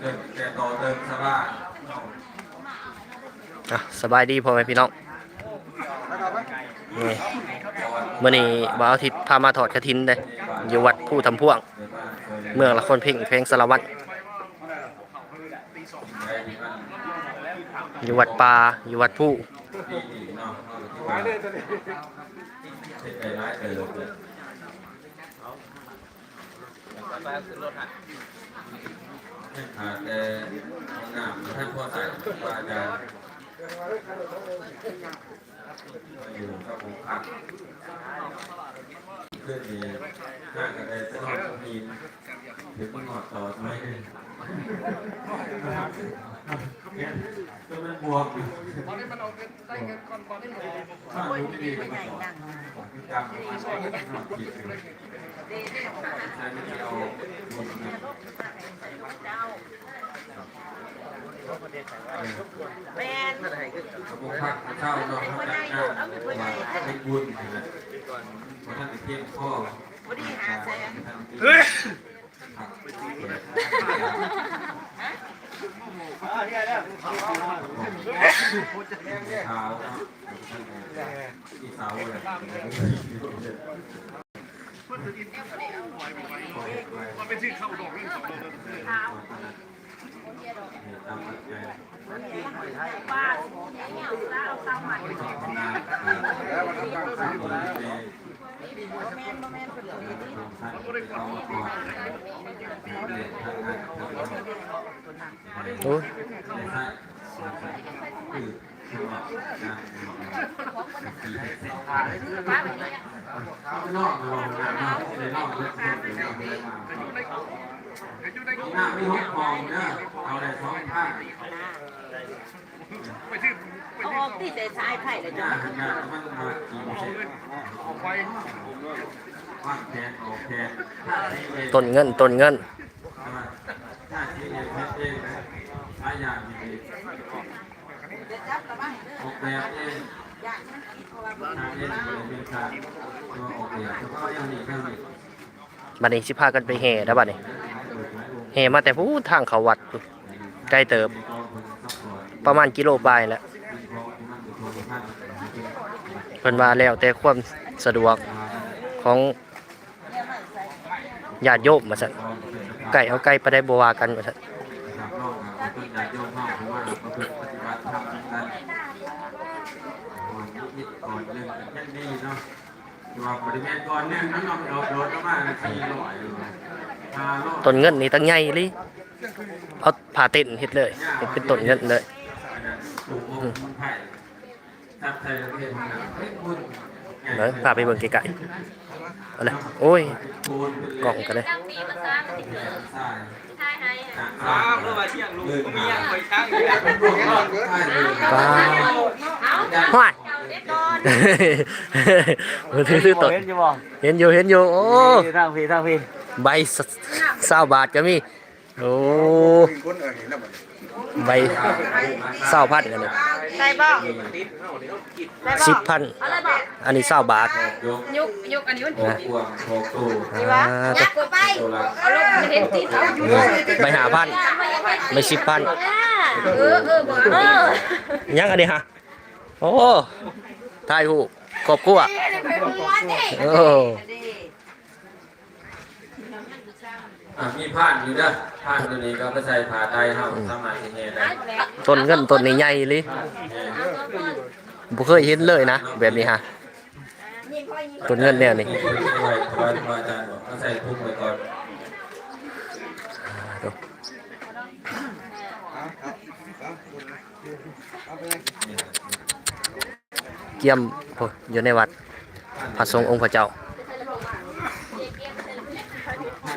เดินแกโตเดินสบายอะสบายดีพ่อแม่พี่น้องนี่มื่อนี้บ่าวอาทิตย์พามาถอดกระถินเลยอยู่วัดผู้ทำพ่วง เมืองละคนเพ่งเพลงสารวัตรอยู่วัดป่าอยู่วัดผู้ อาดแต่งามท่านพ่อใส่ว่าจะอยู่กับผมขับ เพื่อนดีห่างกันได้สักหน่อยมีถึงมันหอดต่อทำไมเนี่ยก็มันบวกตอนนี้มันเอาเงินได้เงินก่อนตอนนี้มันถ้ารู้ไม่ดีมันก็ของพิการมันหอดผิดเลยใช้ไม่เอาบนนะแม่นขบวนพักเช่าเนาะเขาจัดงานว่ให้บุญนะ พราะท่านเป็นเพียงพ่อบ่ได้หาแสนเฮ้ยเท้าที่เท้าเลยบ้านเนี่ยเอาเตาใหม่บ่แม่นบ่แม่นเพิ่นก็ดีโอ้ยนอกนอกนอกนอกในนอกเล็ก ๆในนอกเล็กๆหน้าไม่ห้องมองเนอะเอาแต่ท้องผ้า เอาออกที่ใส่สายไผ่เลยจ้ะน้าหน้ามันมากี่เส้นเอาไปต้นเงินต้นเงินถ้าที่เองเพชรเองใช้ยาดีออกแบบเองทางเองเลยเป็นการตัวออกแบบเฉพาะอย่างนี้เท่านี้บัดนี้สิพากันไปแห่แล้วบัดนี้แห่มาแต่ผู้ทางเขาวัดใกล้เติบ ประมาณกิโลปลายแล้ว เพิ่นว่าแล้วแต่ความสะดวกของญาติโยมว่าซั่นไก่เอาไก่ไปได้บ่ว่ากันว่าซั่นครับนอกจากต้นยาโยมนอกเพราะ ว่าเราเป็นปฏิบัติธรรมกันนิดก่อนเรื่องแค่นี้เนาะว่าบริเวณก่อนนึงน้องเราโดดเข้ามาสี่ร้อยพาโลต้นเงินนี่ตั้งใหญ่เลยเอาผ่าเต้นเฮ็ดเลยเฮ็ดเป็นต้นเงินเลยปลูกองค์ไผ่ทับไทยประเทศขอ งเราเฮ้ยคุณเดี๋ยวพาไปเบิ่งไกลๆเอาเลยโอ้ยคูณกล่องกันเลยใช่อ้าวเมื่อมาเที่ยงลุงก็มีอย่างไปช้างอยู่แล้วเป็นพวกรอดใช่เลยป้าห้วยมือถือซื้อต้นเห็นอยู่บ่เห็นอยู่เห็นอยู่โอ้ทางพี่ทางพี่ใบเ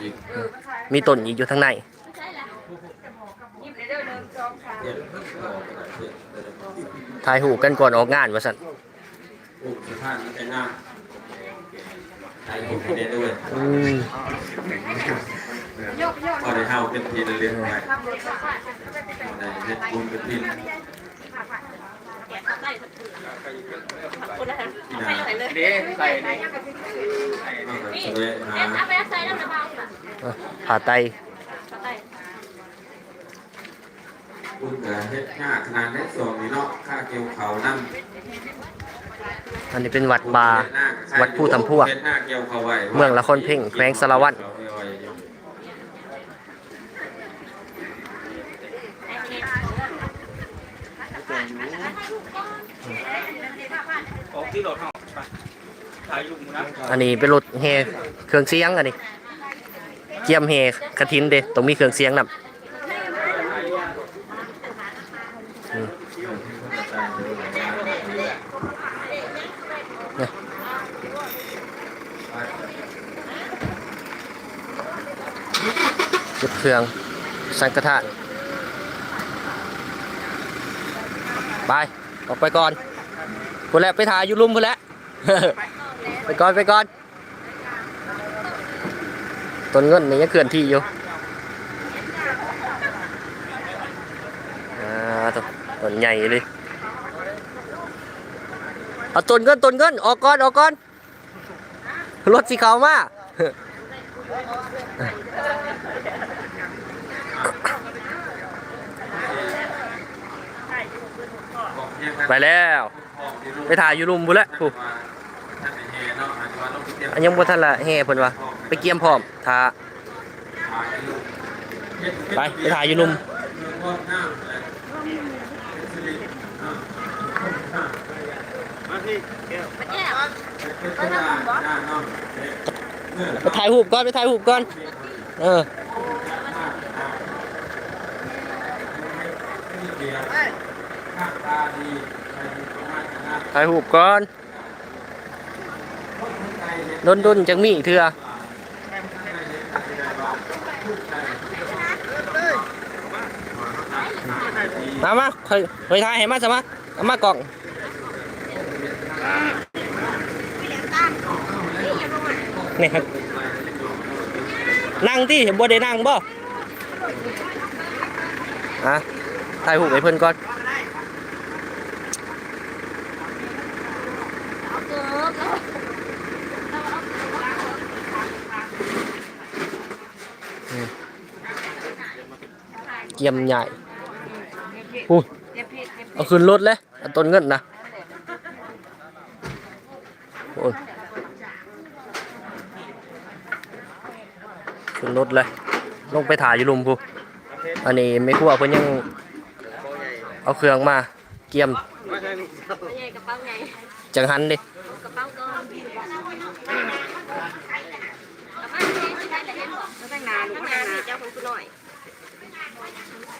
ศร้าบาทก็มีโอ้ใบเศร้าพันกันเลยใส่บ่ใส่บ่สิบพันอะไรบ่อันนี้เศร้าบาทยกยุกยุกอันนี้มันหกพวงหกตู้อ่ายักกว่าไปเอาลงเห็นติดเอาอยู่ใบหาพันใบสิบพันเออเออบ่เออยังอันนี้ฮะโอ้ทายหูครอบครัวโอ้อะมีผ่านอยู่เด้อผ่านตัวนี้ก็ไปใส่ผ้าไตรเฮาสามารถสิเฮ็ดได้ต้นเงินต้นนี้ใหญ่เลยบ่เคยเห็นเลยนะแบบนี้ฮะต้นเงินเนี่ยนี่นี่ไว้ไว้ไว้อาจารย์บอกเอาใส่ถุงไว้ก่อนเกี่ยมโอ้อยู่ในวัดพระสงฆ์องค์พระเจ้าอีกมีต้นอีกอยู่ทางในเดี๋ยวออกกระดาษเพื่อนเดี๋ยวถ่ายหูปกันก่อนออกงานว่าซั่นอุปสถานนี้เป็นหน้าใส่ถุงให้ได้ด้วยอืมพอได้เฮาเป็นทีละเรื่องไปพอได้เฮ็ดบุญเป็นทีละคนละไปเลยเลยเด้ใส่เด้นอกจากสเวทหาเอาไปใส่แล้วนะเบาค่ะอะ ผ่าไตใส่คุณกับเฮ็ดยากขนาดได้ส่วนนี้เนาะค่าเกี่ยวเขานั่นอันนี้เป็นวัดป่าวัดผู้ทำพวกเฮ็ดหน้าเกี่ยวเขาไว้เมืองละคนเพ่งแขวงสารวัตรออกที่รถเฮาไปถ่ายรูปนะอันนี้เป็นรถแห่เครื่องเสียงอันนี้เกียมแห่กระถินเด้ต้องมีเครื่องเสียงนำจุดเครื่องสังกระทะไป ออกไปก่อนพูดแล้วไปถ่ายอยู่ลุมพูดแล้วไปก่อน ไปก่อน ต้นเงินนี่ยังเคลื่อนที่อยู่อ่าต้นต้นใหญ่เลยเอาต้นเงินต้นเงินออกก่อนออกก่อนรถสีขาวมาไปแล้ว ไปถ่ายอยู่ลุมบุแล้วอันยังบ่ทันละแห่เพิ่นว่า ไปเกียมพร้อมถ่าไปไปถ่ายอยู่ลุมไปถ่ายรูปก่อน ไปถ่ายรูปก่อน เออถ่ายรูปก่อนดนดนๆจังมีอีกเถื่อ มามาเคยเคยถ่ายให้มาสมาเอามากล่องนี่ครับนั่งที่บ่ได้นั่งบ่อะถ่ายรูปให้เพิ่อนก่อนเกียมใหญ่ อู้เอาขึ้นรถเลยเอาต้นเงินนะโอ้ยขึ้นรถเลย ลงไปถ่ายอยู่ลุมพูอันนี้ไม่ครัวเพิ่นยังเอาเครื่องมาเกียมจังหันดิ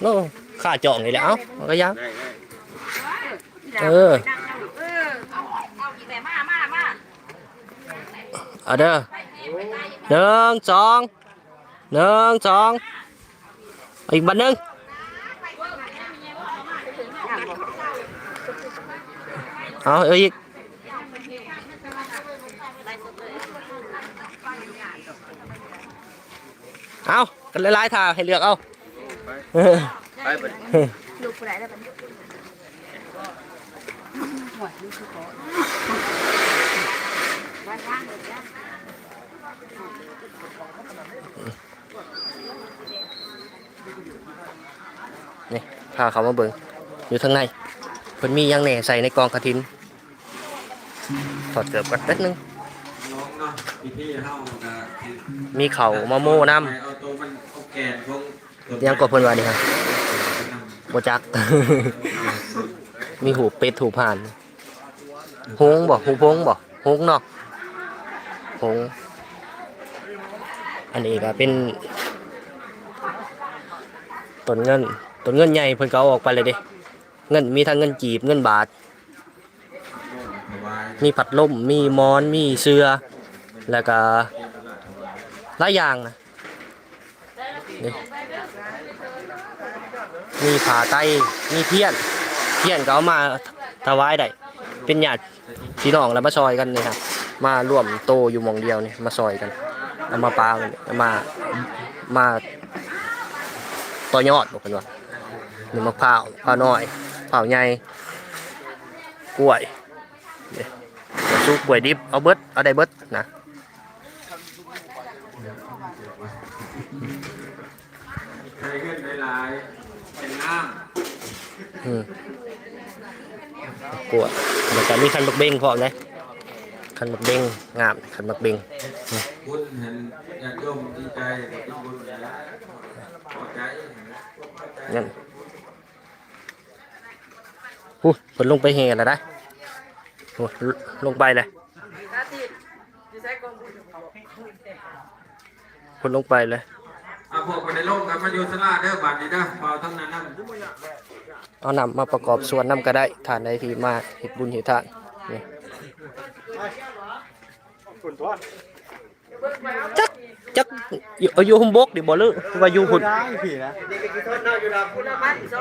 โน่ข้าจองนี่แหละเอ้ามันก็ยังเออเออเอาเอาอีกแบบมามามาเอาเด้อหนึ่งสองหนึ่งสองเอาอีกบันหนึ่งเอาเอาอีกเอากันหลายๆทางให้เลือกเอาเออ ไปไปลูผู้ใดได้ปะวันว่างเลยจ้ะนี่พาเขามาเบิ่งอยู่ทางในเพิ่นมียังแหน่ใส่ในกองกระถินถอดเกือบกันแป๊บนึงมีเข่ามาโม่น้เอาตัวมันำ ยังกดเพิ่นว่านี่ครับบ่จัก มีหูเป็ดหูผ่านหงส์บ่หูพงบ่หงเนาะหงอันนี้ก็เป็นต้นเงินต้นเงินใหญ่เพิ่นก็เอาออกไปเลยเด้เงินมีทั้งเงินจีบเงินบาท มีผัดลมมีมอนมีเสื้อแล้วก็หลายอย่างนะนี่ มีผาไตมีเทียน เทียนก็เอามาถวายได้เป็นญาติพี่น้องแล้วมาซอยกันนี่ครับมาร่วมโตอยู่มองเดียวนี่มาซอยกันเอามาปากันเอามามาต่อยอดบอกกันว่าหนึ่งมะพร้าวพร้าวน้อยพร้าวใหญ่กล้วยสู้กล้วยดิบเอาเบิดเอาได้เบิดนะใครขึ้นหลาย เป็นน้อืมกลัวแล้วก็มีคันบักเบงพร้อมเลยคันบักเบงงามคันบักเบงบุญเห็นญาติโยมดีใจเป็นบุญแล้วพอใจนั่นหูฝนลงไปเฮแล้วนะโอ้ลงไปเลยฝนลงไปเลย อะพวกไปในโลกกันมาอยู่สลาเด้อบัดนี้เด้อเบาทั้งนั้นนั่นเอานำมาประกอบส่วนนำก็ได้ฐานใดที่มาเห็ดบุญเห็ดทานนี่จักจักอยู่เอาอยู่หุมบกดิบ่เลือว่าอยู่หุ่นคุณละพันสอ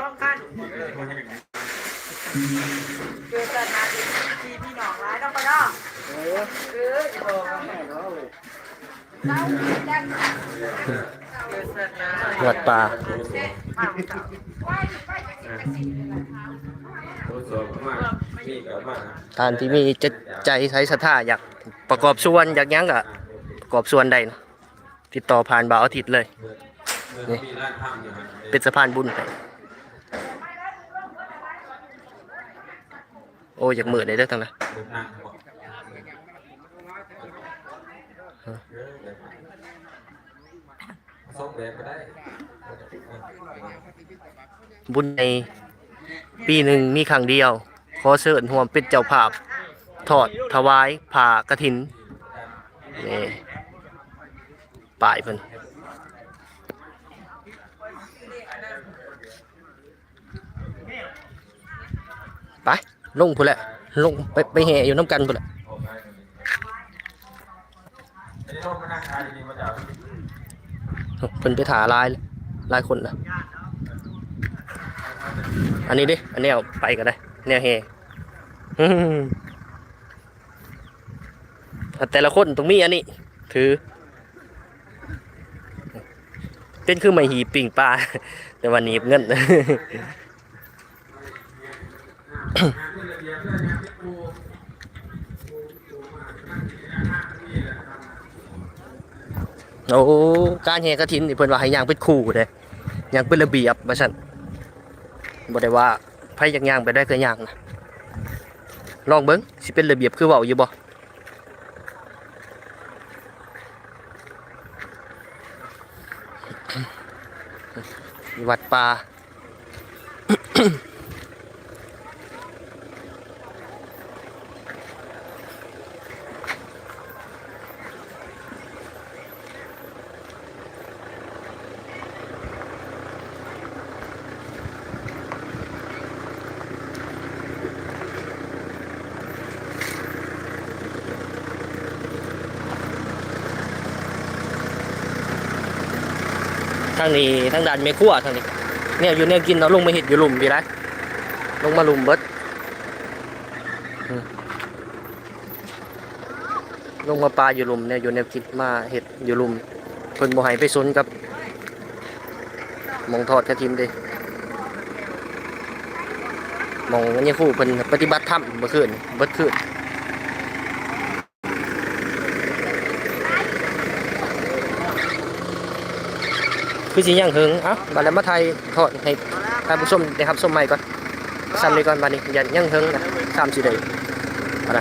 งพักตาทายต้องไปเนาดตาท่านที่มีจะใจใช้ศรัทธาอยากประกอบส่วนอยากยังก็ประกอบส่วนได้นะติดต่อผ่านบ่าวอาทิตย์เลยนี่เป็นสะพานบุญให้โอ้อยากมือได้ด้อทั้งนั้น เดินนั่งบอกส่งแบบก็ได้บุญในปีหนึ่งมีครั้งเดียว ขอเชิญห่วมเป็นเจ้าภาพ ทอดถวายผ่ากระถินนี่ป่ายเพิ่นไปลงพุ่นแหละลงไปไปแห่อยู่น้ำกันพุ่นแหละ เพิ่นไปถาลายลายคนนะอันนี้ดิ อันนี้เอาไปก็ได้ แนวเฮแต่ละคนตรงมีอันนี้ ถือ เป็นคือไม่หีปิ่งปลา แต่วันนี้เงิน โอ้การแห่กระถินนี่เพิ่นว่าให้ย่างเป็นคู่เด้ย่างเป็นระเบียบว่าซั่นบ่ได้ว่าไผอยากย่างไปได้ก็ย่างนะลองเบิ่งสิเป็นระเบียบคือเว้าอยู่บ่วัดป่า ทางนี้ทางด้านเมฆัวทางนี้เนี่ยอยู่เนี่ยกินเราลงมาเห็ดอยู่หลุมดีนะลงมาหลุมเบิดลงมาปลาอยู่หลุมเนี่ยอยู่เนี่ยกินมาเห็ดอยู่หลุมเพิ่นบ่ให้ไปซนกับมองทอดกระทิมด้หมองอันนี้คู่เพิ่นปฏิบัติธรรมเมื่อคืนเบิดคืน คือสิย่างหึงเอ้าบัดแล้วมาไทยทอดให้ท่านผู้ชมได้รับชมใหม่ก่อนซ้ำนี้ก่อนบัดนี้อย่าย่างหึงนะซ้ำสิได้อะไร